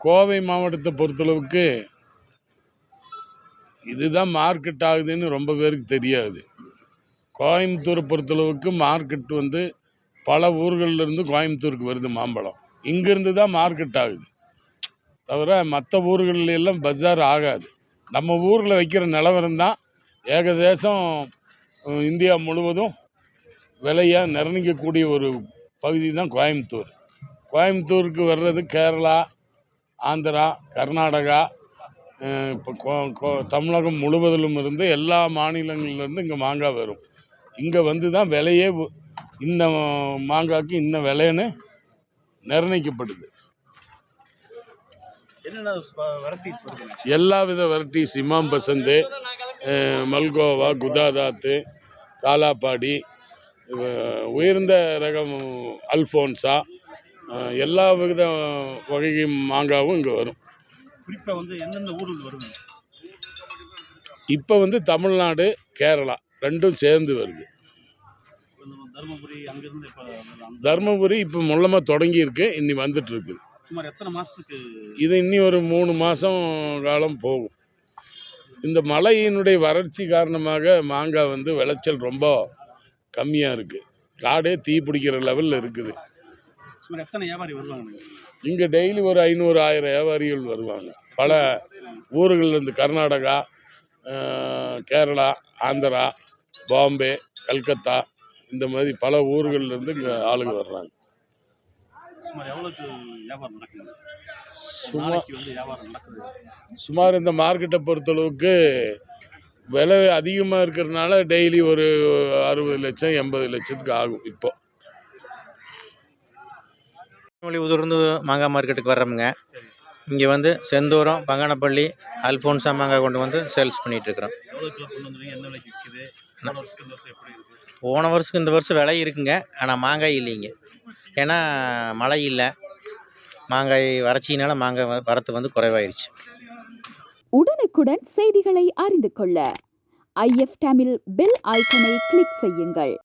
கோவை மாவட்டத்தை பொறுத்தளவுக்கு இதுதான் மார்க்கெட் ஆகுதுன்னு ரொம்ப பேருக்கு தெரியாது. கோயம்புத்தூரை பொறுத்தளவுக்கு மார்க்கெட் வந்து பல ஊர்கள்ல இருந்து கோயம்புத்தூருக்கு வருது மாம்பழம். இங்கேருந்து தான் மார்க்கெட் ஆகுது. தவிர மற்ற ஊர்களிலெல்லாம் பஜார் ஆகாது. நம்ம ஊரில் வைக்கிற நிலவரம் தான் ஏகதேசம் இந்தியா முழுவதும் விலையாக நிர்ணயிக்கக்கூடிய ஒரு பகுதி தான் கோயம்புத்தூர். கோயம்புத்தூருக்கு வர்றது கேரளா ஆந்திரா கர்நாடகா இப்போ கோ- தமிழகம் முழுவதிலும் இருந்து எல்லா மாநிலங்கள்லேருந்து இங்கே மாங்காய் வரும். இங்கே வந்து தான் விலையே இன்ன மாங்காய்க்கு இன்ன விலைன்னு நிர்ணயிக்கப்படுது. எல்லா வித வெரைட்டிஸ் இமாம் பசந்து மல்கோவா குதாதாத்து காலாப்பாடி உயர்ந்த ரகம் அல்ஃபோன்ஸா எல்லா வித வகை மாங்காவும் இங்கே வரும். குறிப்பாக வந்து எந்தெந்த ஊரில் வருதுங்க இப்போ வந்து தமிழ்நாடு கேரளா ரெண்டும் சேர்ந்து வருது. தருமபுரி அங்கேருந்து இப்போ தருமபுரி இப்போ முள்ளமாக தொடங்கியிருக்கு இன்னி வந்துட்டு இருக்குது சுமார் எத்தனை மாதத்துக்கு இது இன்னி ஒரு மூணு மாதம் காலம் போகும். இந்த மழையினுடைய வறட்சி காரணமாக மாங்காய் வந்து விளைச்சல் ரொம்ப கம்மியாக இருக்குது காடே தீ பிடிக்கிற லெவலில் இருக்குது. சுமார் எத்தனை வியாபாரி வருவாங்க இங்கே டெய்லி ஒரு ஐநூறு ஆயிரம் வியாபாரிகள் வருவாங்க. பல ஊர்கள்லேருந்து கர்நாடகா கேரளா ஆந்திரா பாம்பே கல்கத்தா இந்த மாதிரி பல ஊர்கள்லேருந்து இங்கே ஆளுங்க வர்றாங்க. சுமார் சுமார் இந்த மார்க்கெட்டை பொறுத்தளவுக்கு விலை அதிகமாக இருக்கிறதுனால டெய்லி ஒரு அறுபது லட்சம் எண்பது லட்சத்துக்கு ஆகும் இப்போ மொழிபுதூர்ந்து மாங்காய் மார்க்கெட்டுக்கு வர்றோமுங்க இங்கே வந்து செந்தூரம் பங்கனப்பள்ளி அல்ஃபோன்சா மாங்காய் கொண்டு வந்து சேல்ஸ் பண்ணிகிட்ருக்குறோம் போன வருஷத்துக்கு இந்த வருஷம் விலை இருக்குங்க. ஆனால் மாங்காய் இல்லைங்க ஏன்னா மழை இல்லை. மாங்காய் வறட்சியினால மாங்காய் வரத்து வந்து குறைவாயிருச்சு. உடனுக்குடன் செய்திகளை அறிந்து கொள்ள ஐஎஃப் தமிழ் பெல் ஐக்கனை கிளிக் செய்யுங்கள்.